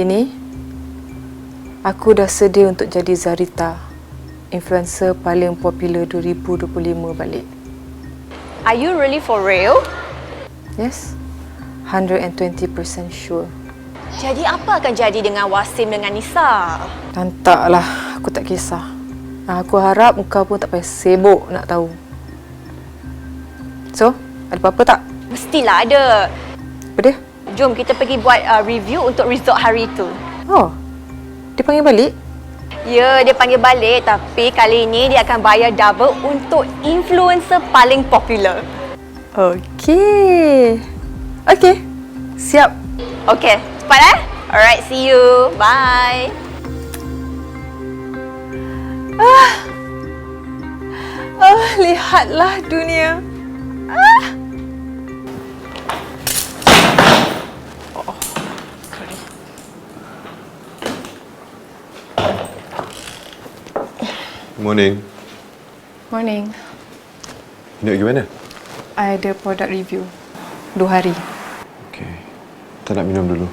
Tini, aku dah sedia untuk jadi Zarita, influencer paling popular 2025 balik. Are you really for real? Yes, 120% sure. Jadi apa akan jadi dengan Wasim dengan Nisa? Dan taklah, aku tak kisah. Aku harap kau pun tak payah sibuk nak tahu. So, ada apa-apa tak? Mestilah ada. Apa dia? Jom kita pergi buat uh, review untuk result hari itu. Oh, dia panggil balik? Ya, dia panggil balik tapi kali ini dia akan bayar double untuk influencer paling popular. Okey. Okey, siap. Okay, cepat eh? Alright, see you. Bye. Ah, lihatlah dunia. Morning. Morning. Nak pergi mana? I ada product review. Dua hari. Okey. Tak nak minum dulu.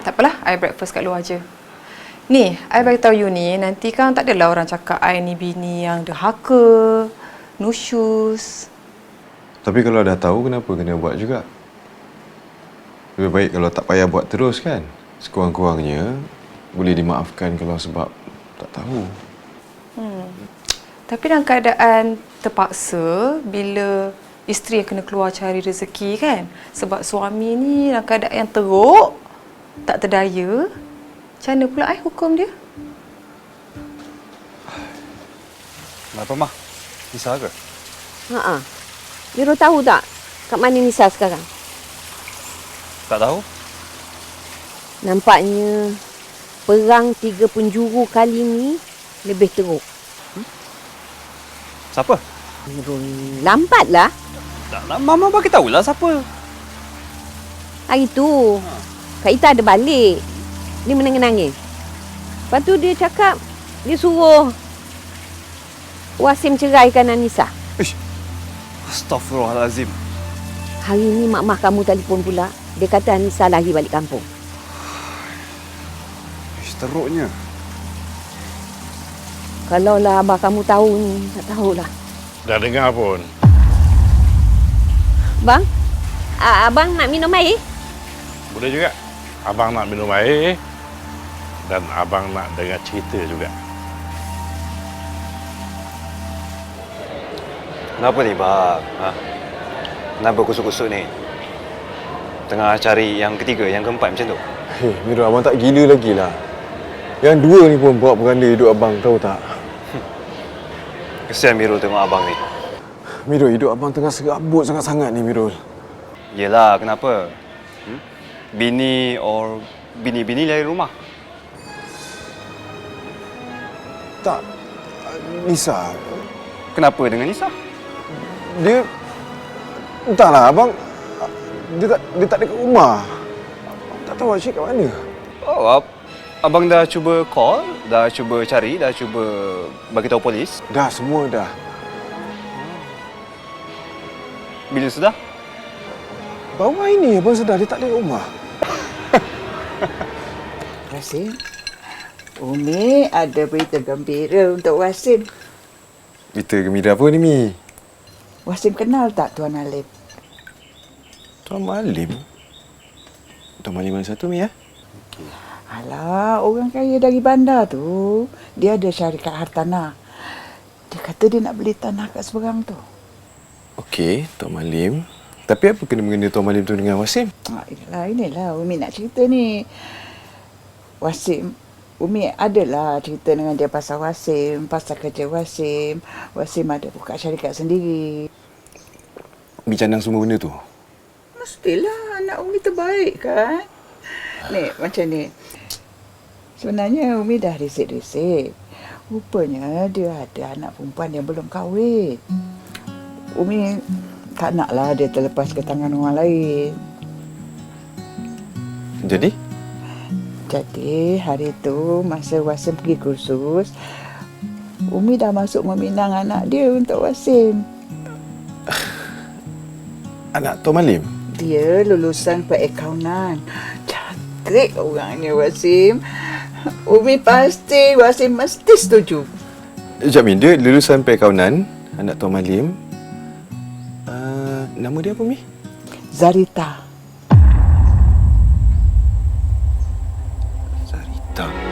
Tak apalah, I breakfast kat luar je. Ni, I bagi tahu you ni, nanti kan tak adalah orang cakap I ni bini yang derhaka, nusyus. Tapi kalau dah tahu, kenapa kena buat juga? Lebih baik kalau tak payah buat terus kan? Sekurang-kurangnya, boleh dimaafkan kalau sebab tak tahu. Tapi dalam keadaan terpaksa bila isteri yang kena keluar cari rezeki kan. Sebab suami ni dalam keadaan yang teruk, tak terdaya. Macam mana pula I hukum dia? Kenapa, Mah? Nisa ke? Ha ah. Miro tahu tak kat mana Nisa sekarang? Tak tahu. Nampaknya perang tiga penjuru kali ni lebih teruk. Siapa? Miro lambatlah. Tak nak. Mama bagi tahulah siapa. Hari tu Kak Ita ada balik. Dia menangis-nangis. Lepas tu dia cakap dia suruh Wasim ceraikan Anissa. Ish. Astaghfirullahalazim. Hari ni mak-mak kamu telefon pula. Dia kata Anissa lagi balik kampung. Ish, teruknya. Kalau lah abah kamu tahu ni, tak tahulah. Dah dengar pun. Bang, abang nak minum air? Boleh juga. Abang nak minum air dan abang nak dengar cerita juga. Kenapa ni, Bang? Ha? Kenapa kusuk-kusuk ni? Tengah cari yang ketiga, yang keempat macam tu. Hei, Miro, abang tak gila lagi lah. Yang dua ni pun buat peranda hidup abang, tahu tak? Kesian Mirul tengok abang ni. Miro, hidup abang tengah serabut sangat-sangat ni, Mirul. Yelah, kenapa? Hmm? Bini or bini-bini dari rumah? Tak, Nisa, Kenapa dengan Nisa? dia... Entahlah, abang... Dia tak, dia tak ada kat rumah. Tak tahu Asyik kat mana. Oh, ab- abang dah cuba call, dah cuba cari, dah cuba bagi tahu polis. Dah, semua dah. Bila sudah? Bawa ini abang sedar dia tak ada rumah. Wasim, Umi ada berita gembira untuk Wasim. Berita gembira apa ni, Mi? Wasim kenal tak Tuan Alif? Tuan Malim? Tuan Malim mana satu, Mi, ya? Alah, orang kaya dari bandar tu, dia ada syarikat hartanah. Dia kata dia nak beli tanah kat seberang tu. Okey, Tuan Malim. Tapi apa kena mengena Tuan Malim tu dengan Wasim? Ha, inilah, inilah Umi nak cerita ni. Wasim, Umi adalah cerita dengan dia pasal Wasim, pasal kerja Wasim. Wasim ada buka syarikat sendiri. Mi canang semua benda tu? Mestilah anak Umi terbaik kan. Ni macam ni. Sebenarnya Umi dah risik-risik. Rupanya dia ada anak perempuan yang belum kahwin. Umi tak naklah dia terlepas ke tangan orang lain. Jadi? Jadi hari tu masa Wasim pergi kursus, Umi dah masuk meminang anak dia untuk Wasim. Anak Tuan Malim? Dia lulusan perakaunan. Cantik orangnya Wasim. Umi pasti Wasim mesti setuju. Jamin, dia lulusan perkaunan, anak Tuan Malim. Uh, nama dia apa, Mi? Zarita. Zarita. Zarita.